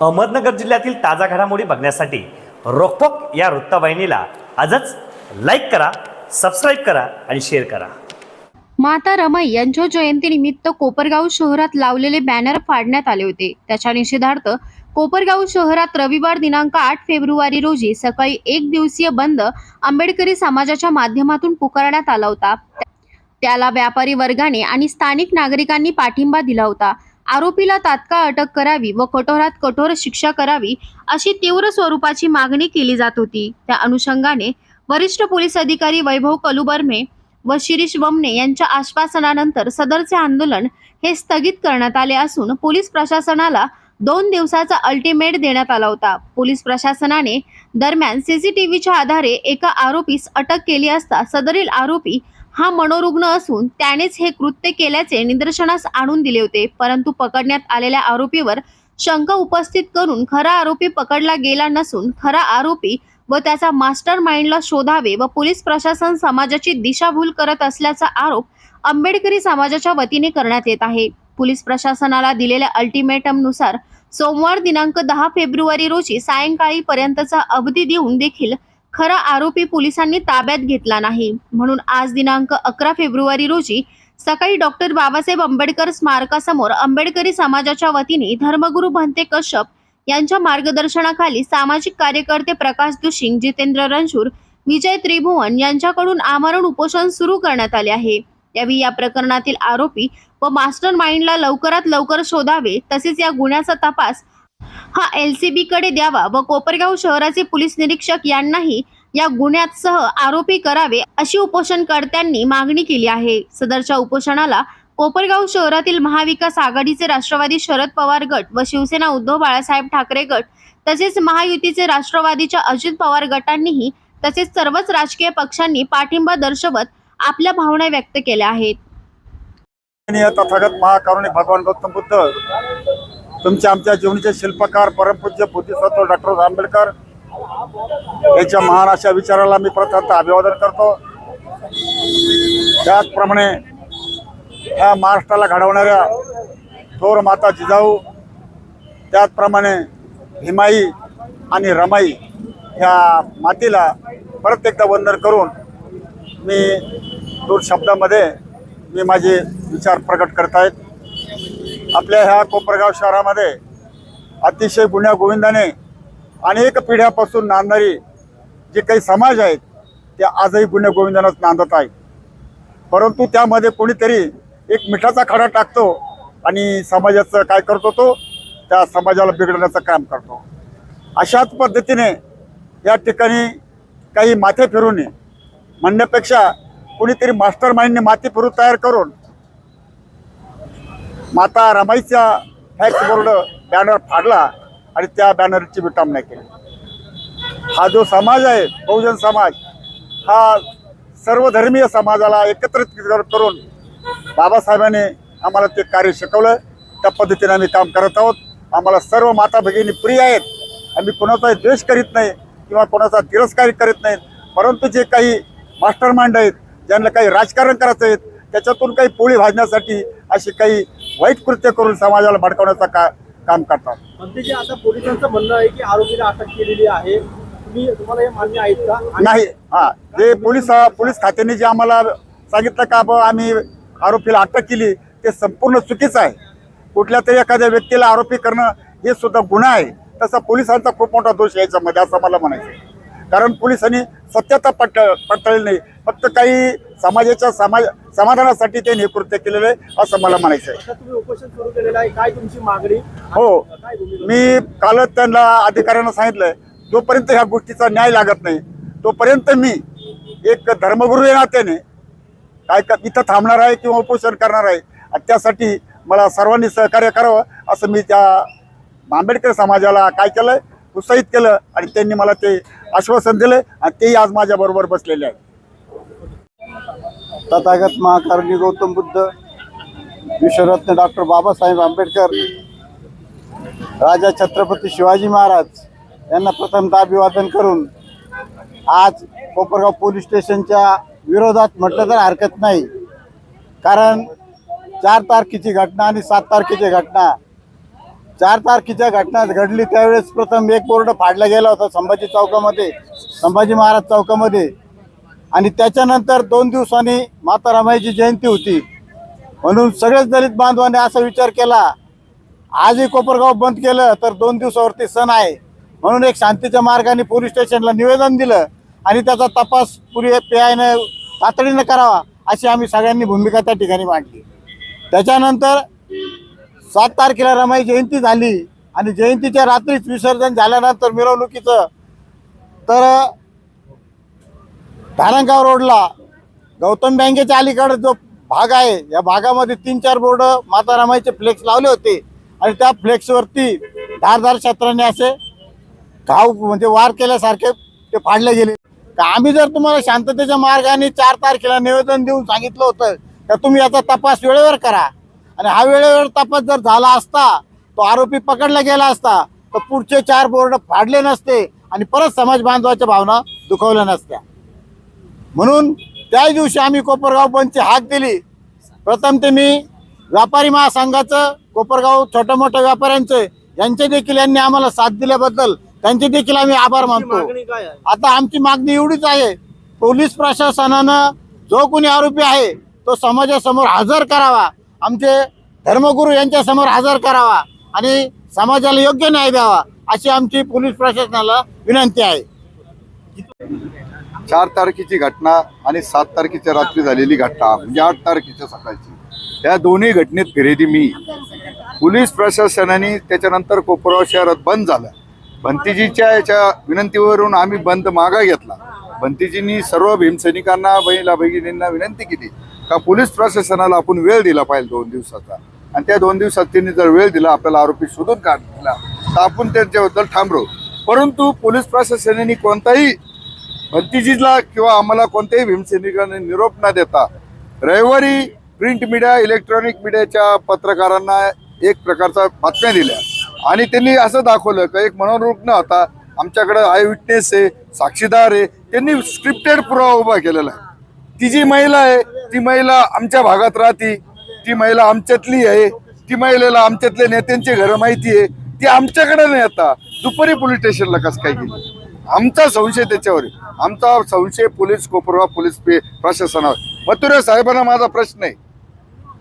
अहमदनगर जिल्ह्यातील ताजा घडामोडी बघण्यासाठी रोकटोक या वृत्तवाहिनीला आजच लाईक करा सबस्क्राईब करा आणि शेअर करा. माता रमाई यांच्या जयंतीनिमित्त कोपरगाव शहरात लावलेले बॅनर फाडण्यात आले होते. त्याच्या निषेधार्थ कोपरगाव शहरात रविवार दिनांक आठ फेब्रुवारी रोजी सकाळी एक दिवसीय बंद आंबेडकरी समाजाच्या माध्यमातून पुकारण्यात आला होता. त्याला व्यापारी वर्गाने आणि स्थानिक नागरिकांनी पाठिंबा दिला होता. आरोपीला तात्काळ अटक करावी व कठोरात कठोर शिक्षा करावी अशी तीव्र स्वरूपाची मागणी केली जात होती. त्या अनुषंगाने वरिष्ठ पोलीस अधिकारी वैभव कलुबर्मे व शिरीष बमने यांच्या आश्वासनानंतर सदरचे आंदोलन हे स्थगित करण्यात आले असून पोलीस प्रशासनाला दोन दिवसाचा अल्टिमेट देण्यात आला होता. पोलीस प्रशासनाने दरम्यान सीसीटीव्हीच्या आधारे एका आरोपीस अटक केली असता सदरील आरोपी हा मनोरुग्ण असून त्यानेच हे कृत्य केल्याचे निदर्शनास आणून दिले होते. परंतु पकडण्यात आलेल्या आरोपीवर शंका उपस्थित करून खरा आरोपी पकडला गेला नसून खरा आरोपी व त्याचा मास्टर माइंडला शोधावे व पोलीस प्रशासन समाजाची दिशाभूल करत असल्याचा आरोप आंबेडकरी समाजाच्या वतीने करण्यात येत आहे. पोलीस प्रशासनाला दिलेल्या अल्टिमेटमनुसार सोमवार दिनांक दहा फेब्रुवारी रोजी सायंकाळी पर्यंतचा अवधी देऊन देखील खरा आरोपी पोलिसांनी ताब्यात घेतला नाही. म्हणून आज दिनांक अकरा फेब्रुवारी रोजी सकाळी डॉक्टर बाबासाहेब आंबेडकर स्मारकासमोर आंबेडकरी समाजाच्या वतीने धर्मगुरू भंते कश्यप यांच्या मार्गदर्शनाखाली सामाजिक कार्यकर्ते प्रकाश दुशिंग जितेंद्र रणशूर विजय त्रिभुवन यांच्याकडून आमरण उपोषण सुरू करण्यात आले आहे. यावेळी या प्रकरणातील आरोपी व मास्टर माइंडला लवकरात लवकर शोधावे तसेच या गुन्ह्याचा तपास हा एलसीबी कडे द्यावा व कोपरगाव शहराचे पोलीस निरीक्षक यांनाही या गुन्ह्यात सह आरोपी करावे अशी उपोषणकर्त्यांनी मागणी केली आहे. सदरच्या उपोषणाला कोपरगाव शहरातील महाविकास आघाडीचे राष्ट्रवादी शरद पवार गट व शिवसेना उद्धव बाळासाहेब ठाकरे गट तसेच महायुतीचे राष्ट्रवादीच्या अजित पवार गटांनीही तसेच सर्वच राजकीय पक्षांनी पाठिंबा दर्शवत आपल्या भावना व्यक्त केल्या आहेत. तथागत महाकारुणी भगवान गौतम बुद्ध तुमच्या आमच्या जीवनाचे शिल्पकार परमपूज्य बुद्धिसत्व डॉक्टर आंबेडकर यांच्या महान अशा विचाराला मी प्रथमतः अभिवादन करतो. त्याचप्रमाणे ह्या महाराष्ट्राला घडवणाऱ्या थोर माता जिजाऊ त्याचप्रमाणे हिमाई आणि रमाई ह्या मातीला परत एकदा वंदन करून मी दूर शब्दामध्ये मी माझे विचार प्रकट करत आहेत आपल्या ह्या कोपरगाव शहरामध्ये अतिशय गुन्ह्या गोविंदाने अनेक पिढ्यापासून नांदणारी जे काही समाज आहेत ते आजही गुन्हे गोविंदानंच नांदत आहेत. परंतु त्यामध्ये कोणीतरी एक मिठाचा खडा टाकतो आणि समाजाचं काय करतो तो? त्या समाजाला बिघडण्याचं काम करतो. अशाच पद्धतीने या ठिकाणी काही माथे फिरून म्हणण्यापेक्षा कोणीतरी मास्टर माइंडने माती फिरू तयार करून माता रमाईचा फॅक्स बोर्ड बॅनर फाडला आणि त्या बॅनरची विटामना केली. हा जो समाज आहे बहुजन समाज हा सर्वधर्मीय समाजाला एकत्रित करून बाबासाहेबांनी आम्हाला ते कार्य शिकवलं. त्या पद्धतीने आम्ही काम करत आहोत. आम्हाला सर्व माता भगिनी प्रिय आहेत. आम्ही कोणाचाही द्वेष करीत नाही किंवा कोणाचा तिरस्कार करीत नाहीत परंतु जे काही मास्टर माइंड आहेत ज्यांना काही राजकारण करायचं आहे त्याच्यातून काही पोळी भाजण्यासाठी अशी काही वाईट कृत्य करून समाजाला भडकवण्याचं का काम करतात. म्हणते की आता पोलिसांचं म्हणणं आहे की आरोपीला अटक केलेली आहे तुम्ही तुम्हाला हे मान्य आहेत का? आणि नाही हा जे पोलीस पोलीस खात्याने जे आम्हाला सांगितलं का बुवा आम्ही आरोपीला अटक केली ते संपूर्ण चुकीचं आहे. कुठल्या तरी एखाद्या व्यक्तीला आरोपी करणं हे सुद्धा गुन्हा आहे. तसा पोलिसांचा खूप मोठा दोष याच्यामध्ये असं मला म्हणायचं आहे. कारण पोलिसांनी सत्यता पट पडताळली नाही. फक्त काही समाजाच्या समाज समाधानासाठी त्यांनी हे कृत्य केलेलं आहे असं मला म्हणायचं आहे. हो. मी कालच त्यांना अधिकाऱ्यांना सांगितलंय जोपर्यंत ह्या गोष्टीचा न्याय लागत नाही तोपर्यंत मी एक धर्मगुरू या नात्याने काय का इथं थांबणार आहे किंवा उपोषण करणार आहे आणि त्यासाठी मला सर्वांनी सहकार्य करावं असं मी त्या आंबेडकर समाजाला काय केलंय उत्साहित केलं आणि त्यांनी मला ते आश्वासन दिलं आणि तेही आज माझ्याबरोबर बसलेले आहेत. तथागत महाकारणी गौतम बुद्ध विश्वरत्न डॉक्टर बाबासाहेब आंबेडकर राजा छत्रपती शिवाजी महाराज यांना प्रथमतः अभिवादन करून आज कोपरगाव पोलीस स्टेशनच्या विरोधात म्हटलं तर हरकत नाही. कारण चार तारखेची घटना आणि सात तारखेची घटना चार तारखेच्या घटना घडली त्यावेळेस प्रथम एक बोर्ड फाडला गेला होता संभाजी चौकामध्ये संभाजी महाराज चौकामध्ये. आणि त्याच्यानंतर दोन दिवसांनी माता रामाईची जयंती होती. म्हणून सगळेच दलित बांधवांनी असा विचार केला आजही कोपरगाव बंद केलं तर दोन दिवसावरती सण आहे. म्हणून एक शांतीच्या मार्गाने पोलीस स्टेशनला निवेदन दिलं आणि त्याचा तपास पुरी पी आयनं तातडीनं करावा अशी आम्ही सगळ्यांनी भूमिका त्या ठिकाणी मांडली. त्याच्यानंतर सात तारखेला रमाई जयंती झाली आणि जयंतीच्या रात्रीच विसर्जन झाल्यानंतर मिरवणुकीचं तर धारणगाव रोडला गौतम बँकेच्या अलीकडे जो भाग आहे या भागामध्ये तीन चार बोर्ड माता रमाईचे फ्लेक्स लावले होते आणि त्या फ्लेक्सवरती धारदार शस्त्राने असे घाव म्हणजे वार केल्यासारखे ते फाडले गेले. आम्ही जर तुम्हाला शांततेच्या मार्गाने चार तारखेला निवेदन देऊन सांगितलं होतं तर तुम्ही याचा तपास वेळेवर करा. आणि हा वेळेवर तपास जर झाला असता तो आरोपी पकडला गेला असता तर पुढचे चार बोर्ड फाडले नसते आणि परत समाज बांधवाच्या भावना दुखवल्या नसत्या. म्हणून त्याच दिवशी आम्ही कोपरगाव बंदची हाक दिली. प्रथम ते मी व्यापारी महासंघाचं कोपरगाव छोट्या मोठ्या व्यापाऱ्यांचे यांचे देखील यांनी आम्हाला साथ दिल्याबद्दल त्यांचे देखील आम्ही आभार मानतो. आता आमची मागणी एवढीच आहे पोलीस प्रशासनानं जो कोणी आरोपी आहे तो समाजासमोर हजर करावा. आमचे धर्मगुरू यांच्यासमोर हजर करावा आणि समाजाला योग्य न्याय द्यावा अशी आमची पोलीस प्रशासनाला विनंती आहे. चार तारखेची घटना आणि सात तारखेच्या रात्री झालेली घटना म्हणजे आठ तारखेच्या सकाळची. त्या दोन्ही घटनेत फिरेदी मी. पोलीस प्रशासनाने त्याच्यानंतर कोपरगाव शहरात बंद झालं. भंतीजीच्या याच्या विनंतीवरून आम्ही बंद मागा घेतला. भंतीजींनी सर्व भीमसैनिकांना बहिणीला भगिनींना विनंती केली. का पोलीस प्रशासनाला आपण वेळ दिला पाहिजे दोन दिवसाचा. आणि त्या दोन दिवसात त्यांनी जर वेळ दिला आपल्याला आरोपी शोधून काढला तर आपण त्यांच्याबद्दल थांबलो परंतु पोलीस प्रशासनाने कोणताही भंतीजीला किंवा आम्हाला कोणत्याही भीमसैनिकांनी निरोप न देता रविवारी प्रिंट मीडिया इलेक्ट्रॉनिक मीडियाच्या पत्रकारांना एक प्रकारचा बातम्या दिल्या. आणि त्यांनी असं दाखवलं का एक मनोरुग्ण होता. आमच्याकडे आय विटनेस आहे साक्षीदार आहे. त्यांनी स्क्रिप्टेड पुरावा उभा केलेला आहे. ती जी महिला आहे ती महिला आमच्या भागात राहते ती महिला आमच्यातली आहे ती महिलेला आमच्यातल्या नेत्यांची घरं माहिती आहे ती आमच्याकडे नाही आता. दुपारी पोलीस स्टेशनला कसं काय गेली? आमचा संशय त्याच्यावर आमचा संशय पोलीस कोपरवा पोलीस प्रशासनावर. मथुरे साहेबांना माझा प्रश्न आहे.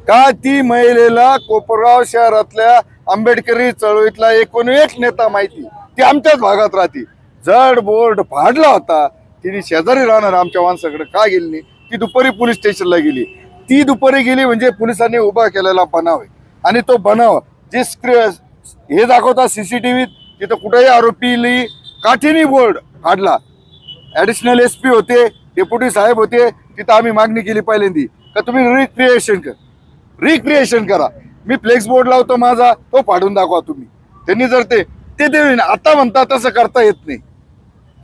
का ती महिलेला कोपरगाव शहरातल्या आंबेडकरी चळवळीतला एकूण एक नेता माहिती ती आमच्याच भागात राहते. जड बोर्ड फाडला होता. तिने शेजारी राहणार आमच्या माणसाकडे. का गेली नाही? ती दुपारी पोलीस स्टेशनला गेली. ती दुपारी गेली म्हणजे पोलिसांनी उभा केलेला बनाव आहे. आणि तो बनाव जे स्क्रि हे दाखवता सीसीटीव्हीत तिथं कुठेही आरोपी काठीनी बोर्ड काढला. ऍडिशनल एस पी होते डेप्युटी साहेब होते तिथं आम्ही मागणी केली पहिल्यांदी. का तुम्ही रिक्रिएशन कर. रिक्रिएशन करा. मी फ्लेक्स बोर्ड लावतो माझा तो फाडून दाखवा तुम्ही. त्यांनी जर ते ते देईन आता म्हणता तसं करता येत नाही.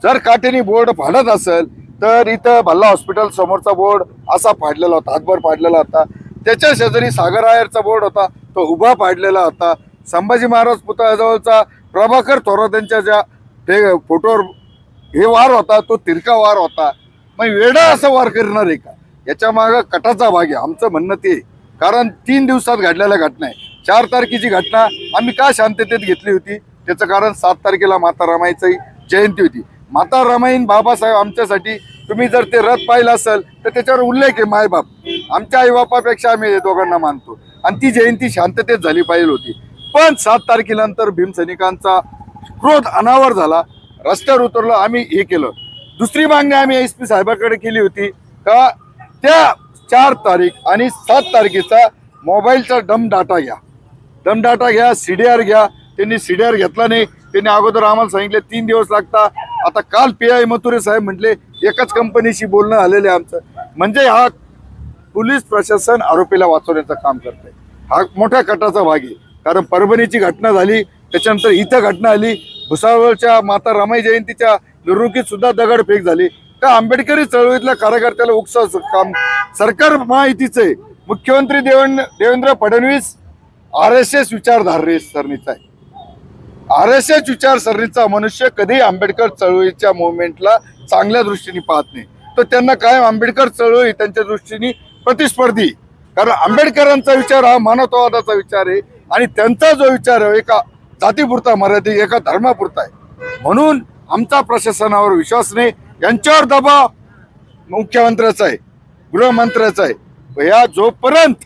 जर काटेनी बोर्ड फाडत असेल तर इथं भल्ला हॉस्पिटल समोरचा बोर्ड असा फाडलेला होता हातभर फाडलेला होता. त्याच्या शेजारी सागर आयरचा बोर्ड होता तो उभा फाडलेला होता. संभाजी महाराज पुतळ्याजवळचा प्रभाकर थोरात यांच्या ज्या ते फोटोवर हे वार होता तो तिरका वार होता. मग वेडा असं वार करणार आहे का? याच्या मागं कटाचा भाग आहे आमचं म्हणणं ते आहे. कारण तीन दिवसात घडलेल्या घटना आहे. चार तारखेची घटना आम्ही का शांततेत घेतली होती? त्याचं कारण सात तारखेला माता रमाईची जयंती होती. माता रमाईन बाबासाहेब आमच्यासाठी तुम्ही जर ते रथ पाहिलं असेल तर त्याच्यावर उल्लेख आहे मायबाप. आमच्या आईबापापेक्षा आम्ही दोघांना मानतो. आणि ती जयंती शांततेत झाली पाहिजे होती. पण सात तारखेनंतर भीमसैनिकांचा क्रोध अनावर झाला. रस्त्यावर उतरलो आम्ही हे केलं. दुसरी मागणी आम्ही एस पी साहेबाकडे केली होती का त्या चार तारीख आणि सात तारखेचा मोबाईलचा डम डाटा घ्या. डम डाटा घ्या सी डी आर घ्या. त्यांनी सी डी आर घेतला नाही. त्यांनी अगोदर आम्हाला सांगितले तीन दिवस लागता. आता काल पी आय मथुरे साहेब म्हटले एकाच कंपनीशी बोलणं आलेलं आहे आमचं. म्हणजे हा पोलीस प्रशासन आरोपीला वाचवण्याचं काम करते हा मोठ्या कटाचा भाग आहे. कारण परभणीची घटना झाली त्याच्यानंतर इथं घटना आली भुसावळच्या माता रमाई जयंतीच्या मिरवणुकीत सुद्धा दगडफेक झाली. का आंबेडकरी चळवळीतल्या कार्यकर्त्याला उकसा काम? सरकार माहितीचं आहे. मुख्यमंत्री Devendra Devendra Fadnavis R S S विचारधारे सरणीचा आहे. आर एस एस विचारसरणीचा मनुष्य कधी आंबेडकर चळवळीच्या मुवमेंटला चांगल्या दृष्टीने पाहत नाही. तर त्यांना कायम आंबेडकर चळवळी त्यांच्या दृष्टीने प्रतिस्पर्धी. कारण आंबेडकरांचा विचार हा मानवतावादाचा विचार आहे आणि त्यांचा जो विचार आहे एका जातीपुरता मर्यादित एका धर्मापुरता आहे. म्हणून आमचा प्रशासनावर विश्वास नाही यांच्यावर दबाव मुख्यमंत्र्याचा आहे गृहमंत्र्याचा आहे. या जोपर्यंत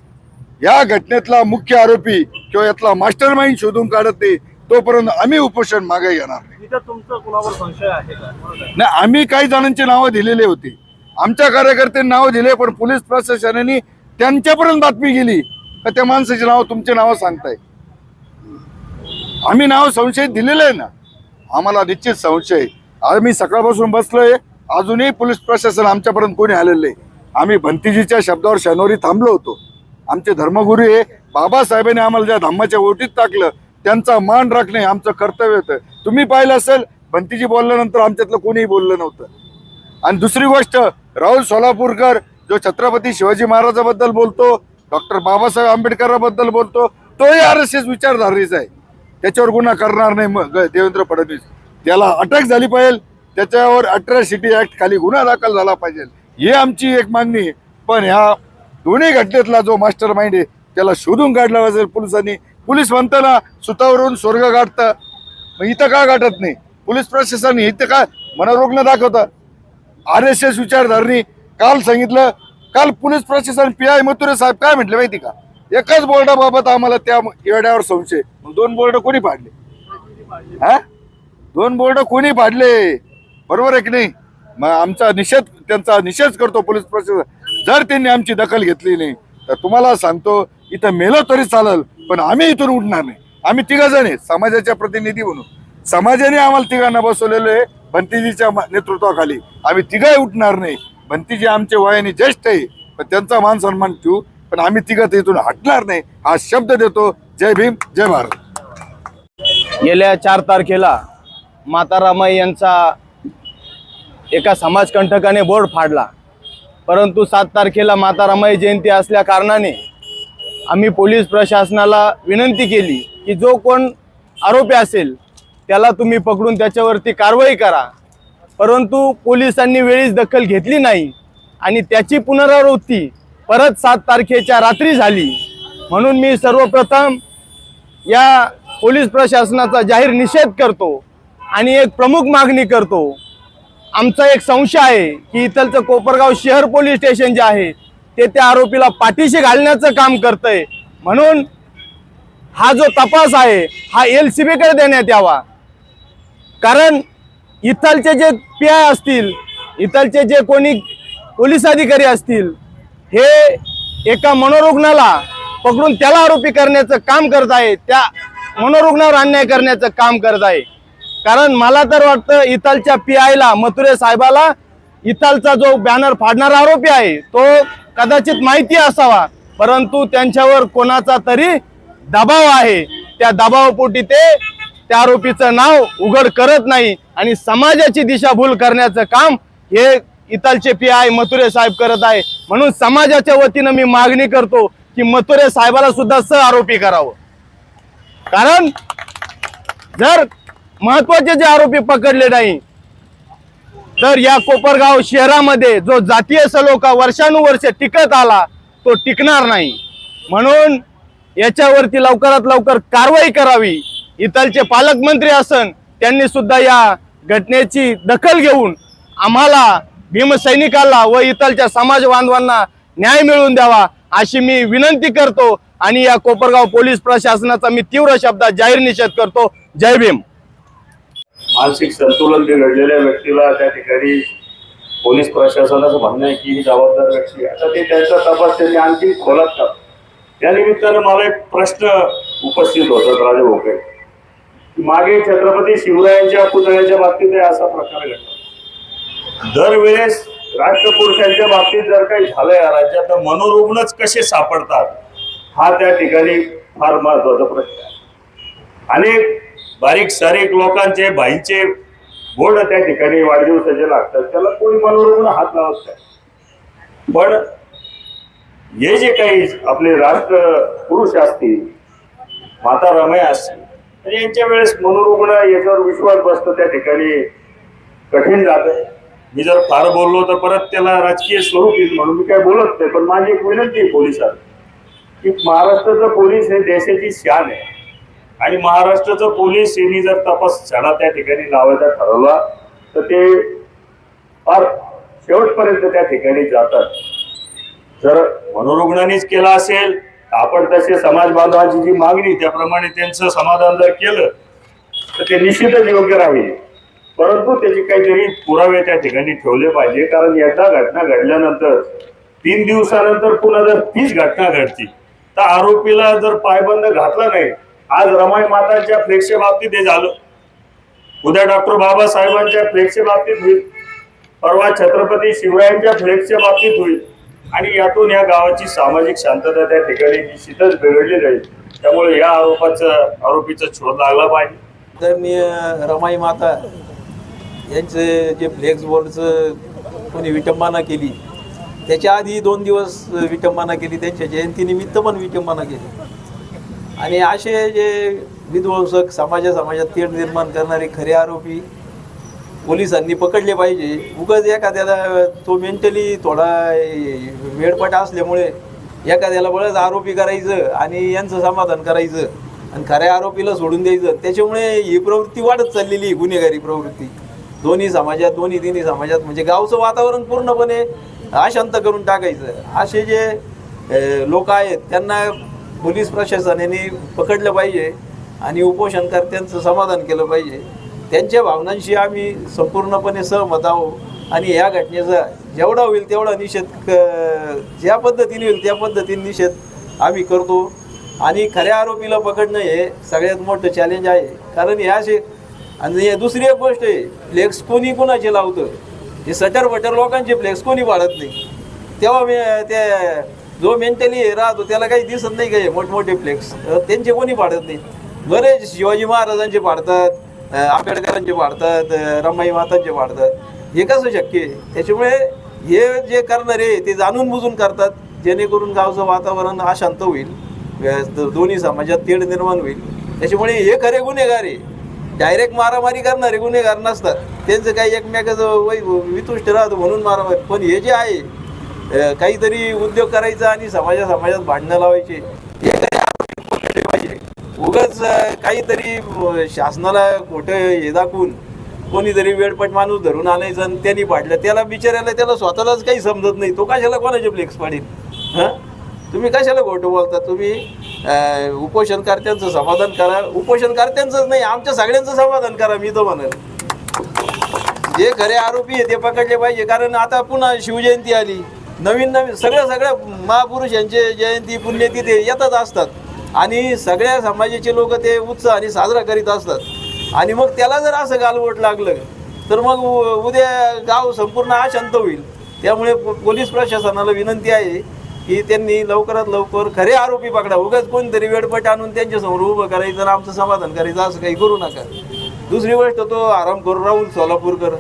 या घटनेतला मुख्य आरोपी किंवा यातला मास्टर माइंड शोधून काढत नाही तोपर्यंत आम्ही उपोषण मागे घेणार नाही. आम्ही काही जणांची नावं दिलेली होती. आमच्या कार्यकर्त्यांनी नावं दिले पण पोलीस प्रशासनाने त्यांच्यापर्यंत बातमी गेली. का त्या माणसाची नावं तुमची नावं सांगताय? आम्ही नाव संशय दिलेलं आहे ना. आम्हाला निश्चित संशय. आम्ही सकाळपासून बसलोय. अजूनही पोलीस प्रशासन आमच्यापर्यंत कोणी आलेलं नाही. आम्ही भंतीजीच्या शब्दावर शनिवारी थांबलो होतो. आमचे धर्मगुरू हे बाबासाहेबांनी आम्हाला ज्या धम्माच्या ओटीत टाकलं त्यांचा मान राखणे आमचं कर्तव्य होतं. तुम्ही पाहिलं असेल भंतीजी बोलल्यानंतर आमच्यातलं कोणीही बोललं नव्हतं. आणि दुसरी गोष्ट राहुल सोलापूरकर जो छत्रपती शिवाजी महाराजाबद्दल बोलतो डॉक्टर बाबासाहेब आंबेडकरांबद्दल बोलतो तोही आर एस एस विचारधारेचा आहे. त्याच्यावर गुन्हा करणार नाही मग देवेंद्र फडणवीस. त्याला अटक झाली पाहिजे त्याच्यावर अट्रॅसिटी ऍक्ट खाली गुन्हा दाखल झाला पाहिजे. ही आमची एक मागणी आहे. पण ह्या दोन्ही घटनेतला जो मास्टर माइंड आहे त्याला शोधून काढला पाहिजे पोलिसांनी पोलीस म्हणताना सुतावरून स्वर्ग गाठतं. मग इथं का गाठत नाही? पोलीस प्रशासन इथं का मनोरुग्ण दाखवतं? आर एस एस विचारधारणी काल सांगितलं काल पोलीस प्रशासन पी आय मथुरे साहेब काय म्हटले माहिती का? एकाच बोर्डाबाबत आम्हाला त्या येड्यावर संशय. मग दोन बोर्ड कोणी पाडले? हा? दोन बोर्ड कोणी पाडले? बरोबर आहे की नाही? मग आमचा निषेध त्यांचा निषेध करतो पोलीस प्रशासन. जर त्यांनी आमची दखल घेतली नाही तर तुम्हाला सांगतो इथं मेलं तरी चालेल. पण आम्ही इथून उठणार नाही. आम्ही तिघ जण आहे समाजाच्या प्रतिनिधी म्हणून. समाजाने आम्हाला तिघांना बसवलेलं आहे भंतीजीच्या नेतृत्वाखाली. आम्ही तिघाही उठणार नाही. भंतीजी आमचे वयाने ज्येष्ठ आहे पण त्यांचा मान सन्मान ठेवू. पण आम्ही तिघं तर इथून हटणार नाही. हा शब्द देतो जय भीम जय भारत. गेल्या चार तारखेला माता यांचा एका समाजकंटकाने बोर्ड फाडला. परंतु सात तारखेला माता जयंती असल्या कारणाने आम्ही पोलीस प्रशासनाला विनंती केली की जो कोण आरोपी असेल त्याला तुम्ही पकडून त्याच्यावरती कारवाई करा. परंतु पोलिसांनी वेळीच दखल घेतली नाही आणि त्याची पुनरावृत्ती परत सात तारखेच्या रात्री झाली. म्हणून मी सर्वप्रथम या पोलीस प्रशासनाचा जाहीर निषेध करतो आणि एक प्रमुख मागणी करतो. आमचा एक संशय आहे की इथलचं कोपरगाव शहर पोलीस स्टेशन जे आहे ते त्या आरोपीला पाठीशी घालण्याचं काम करतंय. म्हणून हा जो तपास आहे हा एल सी बीकडे देण्यात यावा. कारण इथलचे जे पी आय असतील इथलचे जे कोणी पोलीस अधिकारी असतील हे एका मनोरुग्णाला पकडून त्याला आरोपी करण्याचं काम करत आहे त्या मनोरुग्णावर अन्याय करण्याचं काम करत आहे. कारण मला तर वाटतं इथलच्या पी आयला मथुरे साहेबाला इथलचा जो बॅनर फाडणारा आरोपी आहे तो कदाचित माहिती असावा परंतु त्यांच्यावर कोणाचा तरी दबाव आहे. त्या दबावापोटी ते त्या आरोपीचं नाव उघड करत नाही आणि समाजाची दिशाभूल करण्याचं काम हे इतालचे पी आय मथुरे साहेब करत आहे. म्हणून समाजाच्या वतीनं मी मागणी करतो की मथुरे साहेबाला सुद्धा सह आरोपी करावं. कारण जर महत्त्वाचे जे आरोपी पकडले नाही तर या कोपरगाव शहरामध्ये जो जातीय सलोखा वर्षानुवर्ष टिकत आला तो टिकणार नाही. म्हणून याच्यावरती लवकरात लवकर कारवाई करावी. इथलचे पालकमंत्री असन त्यांनी सुद्धा या घटनेची दखल घेऊन आम्हाला भीमसैनिकाला व इथलच्या समाज बांधवांना न्याय मिळवून द्यावा अशी मी विनंती करतो. आणि या कोपरगाव पोलीस प्रशासनाचा मी तीव्र शब्दात जाहीर निषेध करतो. जय भीम. मानसिक संतुलन बिघडलेल्या व्यक्तीला त्या ठिकाणी पोलीस प्रशासनाचं म्हणणं आहे की ही जबाबदार व्यक्ती आता ते त्यांचा तपास त्यांनी आणखी खोलात टाक त्यानिमित्तानं मला एक प्रश्न उपस्थित होता राजे भोके मागे छत्रपती शिवरायांच्या पुतळ्याच्या बाबतीत हे असा प्रकार घडला. दरवेळेस राष्ट्रपुरुषांच्या बाबतीत जर काही झालं या राज्यात तर मनोरुग्णच कसे सापडतात हा त्या ठिकाणी फार महत्त्वाचा प्रश्न आहे. अनेक बारीक सारीक लोकांचे भाईचे बोर्ड त्या ठिकाणी वाढदिवसाचे लागतात. त्याला कोणी मनोरुग्ण हात लावत नाही. पण हे जे काही आपले राष्ट्र पुरुष असतील माता रमया असतील तर यांच्या वेळेस मनोरुग्ण याच्यावर विश्वास बसतो त्या ठिकाणी कठीण जात. मी जर फार बोललो तर परत त्याला राजकीय स्वरूप येईल म्हणून मी काय बोलत नाही पण माझी एक विनंती आहे पोलिसांना की महाराष्ट्राचं पोलीस हे देशाची शान आहे. आणि महाराष्ट्राचं पोलीस यांनी जर तपास छडा त्या ठिकाणी लावायचा ठरवला तर ते फार शेवटपर्यंत त्या ठिकाणी जातात. जर मनोरुग्णांनीच केला असेल तर आपण तसे समाज बांधवांची जी मागणी त्याप्रमाणे त्यांचं समाधान जर केलं तर ते निश्चितच योग्य राहील. परंतु त्याचे काहीतरी पुरावे त्या ठिकाणी ठेवले पाहिजे कारण एकदा घटना घडल्यानंतर तीन दिवसानंतर पुन्हा जर तीच घटना घडती तर आरोपीला जर पायबंद घातला नाही आज रमाई मातांच्या फ्लेक्सच्या बाबतीत हे झालं. उद्या डॉक्टर बाबासाहेबांच्या फ्लेक्सच्या बाबतीत होईल. परवा छत्रपती शिवरायांच्या फ्लेक्सच्या बाबतीत होईल. आणि यातून या गावाची सामाजिक शांतता त्या ठिकाणी निश्चितच बिघडली जाईल. त्यामुळे या आरोपाचं आरोपीचा शोध लागला पाहिजे. तर मी रमाई माता यांचं जे फ्लेक्स बोर्डचं कोणी विटंबना केली त्याच्या आधी दोन दिवस विटंबना केली त्यांच्या जयंतीनिमित्त पण विटंबना केली. आणि असे जे विध्वंसक समाजा समाजात तेढ निर्माण करणारे खरे आरोपी पोलिसांनी पकडले पाहिजे. उगाच एखाद्याला तो मेंटली थोडा वेडपट असल्यामुळे एखाद्याला बळच आरोपी करायचं आणि यांचं समाधान करायचं आणि खऱ्या आरोपीला सोडून द्यायचं. त्याच्यामुळे ही प्रवृत्ती वाढत चाललेली आहे गुन्हेगारी प्रवृत्ती. दोन्ही समाजात दोन्ही तिन्ही समाजात म्हणजे गावचं वातावरण पूर्णपणे अशांत करून टाकायचं. असे जे लोक आहेत त्यांना पोलीस प्रशासनाने पकडलं पाहिजे आणि उपोषणकर्त्यांचं समाधान केलं पाहिजे. त्यांच्या भावनांशी आम्ही संपूर्णपणे सहमत आहोत. आणि ह्या घटनेचा जेवढा होईल तेवढा निषेध क- ज्या पद्धतीने होईल त्या पद्धतीने निषेध आम्ही करतो. आणि खऱ्या आरोपीला पकडणं हे सगळ्यात मोठं चॅलेंज आहे. कारण हे असे आणि हे दुसरी एक गोष्ट आहे फ्लेक्स कोणी कुणाचे लावतं? हे सटर बटर लोकांचे फ्लेक्स कोणी वाढत नाही. तेव्हा मी ते जो मेंटली राहतो त्याला काही दिसत नाही काही मोठमोठे फ्लेक्स त्यांचे कोणी पाडत नाही? बरेच शिवाजी महाराजांचे पाडतात आंबेडकरांचे पाडतात रमाई मातांचे पाडतात. हे कसं शक्य आहे? त्याच्यामुळे हे जे करणारे ते जाणून बुजून करतात जेणेकरून गावचं वातावरण अशांत होईल दोन्ही समाजात तेढ निर्माण होईल. त्याच्यामुळे हे खरे गुन्हेगार आहे. डायरेक्ट मारामारी करणारे गुन्हेगार नसतात. त्यांचं काही एकमेकाचं वै वितुष्ट राहतं म्हणून मारामारी. पण हे जे आहे काहीतरी उद्योग करायचा आणि समाजा समाजात भांडणं लावायचे. हे काही पकडले पाहिजे? उगाच काहीतरी शासनाला खोटं हे दाखवून कोणीतरी वेळपट माणूस धरून आणायचं आणि त्यांनी पाडलं त्याला बिचारायला त्याला स्वतःलाच काही समजत नाही. तो कशाला कोणाचे फ्लेक्स पाडेल? हां? तुम्ही कशाला खोटं बोलता? तुम्ही उपोषणकर्त्यांचं समाधान करा. उपोषणकर्त्यांचंच नाही आमच्या सगळ्यांचं समाधान करा मी तर म्हणेल. जे खरे आरोपी आहे ते पकडले पाहिजे. कारण आता पुन्हा शिवजयंती आली. नवीन नवीन सगळ्या सगळ्या महापुरुषांचे जयंती पुण्यतिथी येतच असतात. आणि सगळ्या समाजाचे लोक ते उत्साहाने साजरा करीत असतात. आणि मग त्याला जर असं गालवट लागलं तर मग उ- उद्या गाव संपूर्ण अशांत होईल. त्यामुळे पोलीस प्रशासनाला विनंती आहे की त्यांनी लवकरात लवकर खरे आरोपी पकडा. उगाच कोणतरी वेडपट आणून त्यांच्यासमोर उभं करायचं आणि आमचं समाधान करायचं असं काही करू नका. दुसरी गोष्ट तो आराम करू राहुल सोलापूरकर.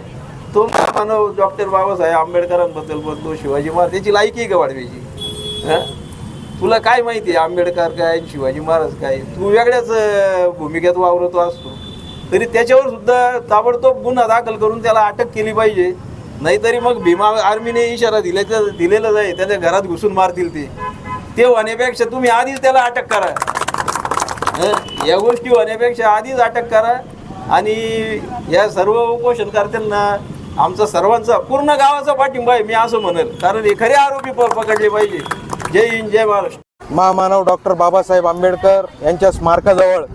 तो मानव डॉक्टर बाबासाहेब आंबेडकरांबद्दल बोलतो शिवाजी महाराज त्याची लायकी का वाढवायची? हां? तुला काय माहिती आहे आंबेडकर काय शिवाजी महाराज काय? तू वेगळ्याच भूमिकेत वावरतो असतो. तरी त्याच्यावर सुद्धा ताबडतोब गुन्हा दाखल करून त्याला अटक केली पाहिजे. नाहीतरी मग भीमा आर्मीने इशारा दिल्याचा दिलेलाच आहे त्याच्या घरात घुसून मारतील ते. ते होण्यापेक्षा तुम्ही आधीच त्याला अटक करा. हं? या गोष्टी होण्यापेक्षा आधीच अटक करा. आणि या सर्व उपोषणकर्त्यांना आमचा सर्वांचा पूर्ण गावाचा पाठिंबा आहे मी असं म्हणेल. कारण हे खरे आरोपी पकडले पाहिजे. जय हिंद जय महाराष्ट्र. महामानव डॉक्टर बाबासाहेब आंबेडकर यांच्या स्मारकाजवळ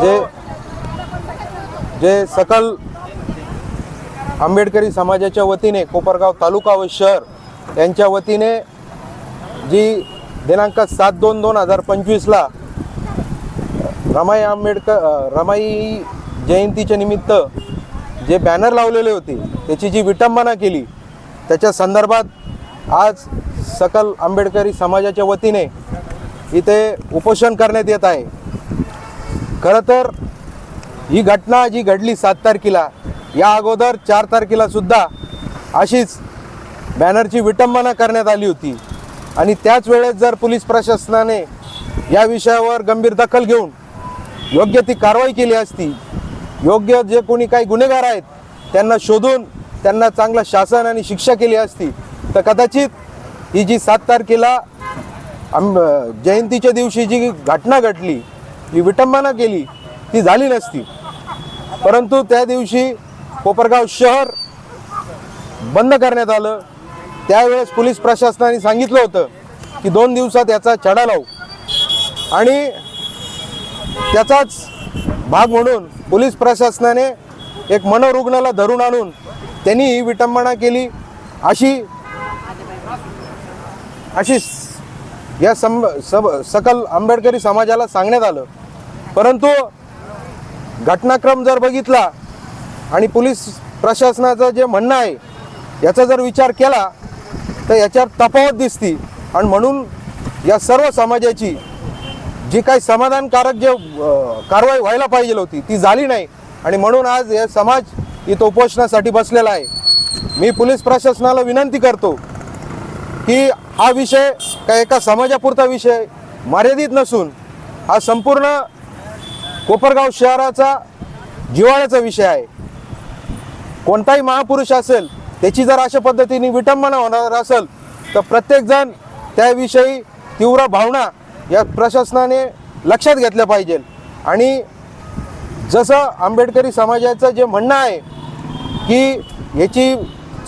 जे जे सकल आंबेडकरी समाजाच्या वतीने कोपरगाव तालुका व शहर यांच्या वतीने जी दिनांक सात दोन दोन हजार पंचवीसला रमाई आंबेडकर रमाई जयंतीच्या निमित्त जे बॅनर लावलेले होते त्याची जी विटंबना केली त्याच्या संदर्भात आज सकल आंबेडकरी समाजाच्या वतीने इथे उपोषण करण्यात येत आहे. खरं तर ही घटना जी घडली सात तारखेला या अगोदर चार तारखेला सुद्धा अशीच बॅनरची विटंबना करण्यात आली होती. आणि त्याच वेळेस जर पोलीस प्रशासनाने या विषयावर गंभीर दखल घेऊन योग्य ती कारवाई केली असती योग्य जे कोणी काही गुन्हेगार आहेत त्यांना शोधून त्यांना चांगलं शासन आणि शिक्षा केली असती तर कदाचित ही जी सात तारखेला आम जयंतीच्या दिवशी जी घटना घडली जी विटंबना केली ती झाली नसती. परंतु त्या दिवशी कोपरगाव शहर बंद करण्यात आलं. त्यावेळेस पोलीस प्रशासनाने सांगितलं होतं की दोन दिवसात याचा छडा लावू. आणि त्याचाच भाग म्हणून पोलीस प्रशासनाने एक मनोरुग्णाला धरून आणून त्यांनी ही विटंबना केली. अशी अशी या सम सब सकल आंबेडकरी समाजाला सांगण्यात आलं. परंतु घटनाक्रम जर बघितला आणि पोलीस प्रशासनाचं जे म्हणणं आहे याचा जर विचार केला तर याच्यात तफावत दिसती. आणि म्हणून या सर्व समाजाची जी काही समाधानकारक जे कारवाई व्हायला पाहिजे होती ती झाली नाही. आणि म्हणून आज हे समाज इथं उपोषणासाठी बसलेला आहे. मी पोलीस प्रशासनाला विनंती करतो की हा विषय का एका समाजापुरता विषय मर्यादित नसून हा संपूर्ण कोपरगाव शहराचा जिव्हाळ्याचा विषय आहे. कोणताही महापुरुष असेल त्याची जर अशा पद्धतीने विटंबना होणार असेल तर प्रत्येकजण त्याविषयी तीव्र भावना या प्रशासनाने लक्षात घेतल्या पाहिजे. आणि जसं आंबेडकरी समाजाचं जे म्हणणं आहे की याची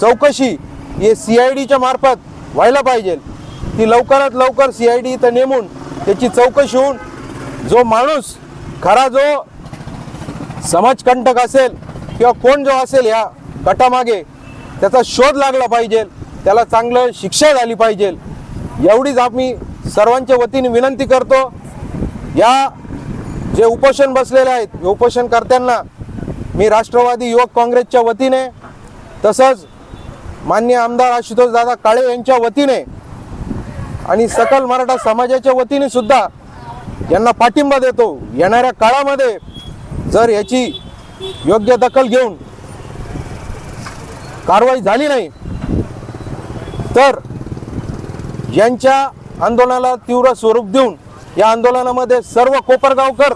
चौकशी हे सी आय डीच्या मार्फत व्हायला पाहिजे ती लवकरात लवकर सी आय डी इथं नेमून त्याची चौकशी होऊन जो माणूस खरा जो समाजकंटक असेल किंवा कोण जो असेल या गटामागे त्याचा शोध लागला पाहिजे त्याला चांगलं शिक्षा झाली पाहिजे. एवढीच आम्ही सर्वांच्या वतीने विनंती करतो या जे उपोषण बसलेले आहेत उपोषणकर्त्यांना मी राष्ट्रवादी युवक काँग्रेसच्या वतीने तसंच मान्य आमदार आशुतोष दादा काळे यांच्या वतीने आणि सकल मराठा समाजाच्या वतीने सुद्धा यांना पाठिंबा देतो. येणाऱ्या काळामध्ये जर याची योग्य दखल घेऊन कारवाई झाली नाही तर यांच्या आंदोलनाला तीव्र स्वरूप देऊन या आंदोलनामध्ये सर्व कोपरगावकर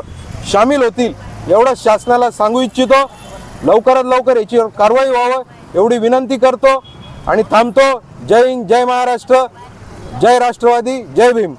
सामील होतील. एवढं शासनाला सांगू इच्छितो. लवकरात लवकर याची कारवाई व्हावं एवढी विनंती करतो. आणि थांबतो. जय हिंद जय महाराष्ट्र. जय राष्ट्रवादी जय भीम.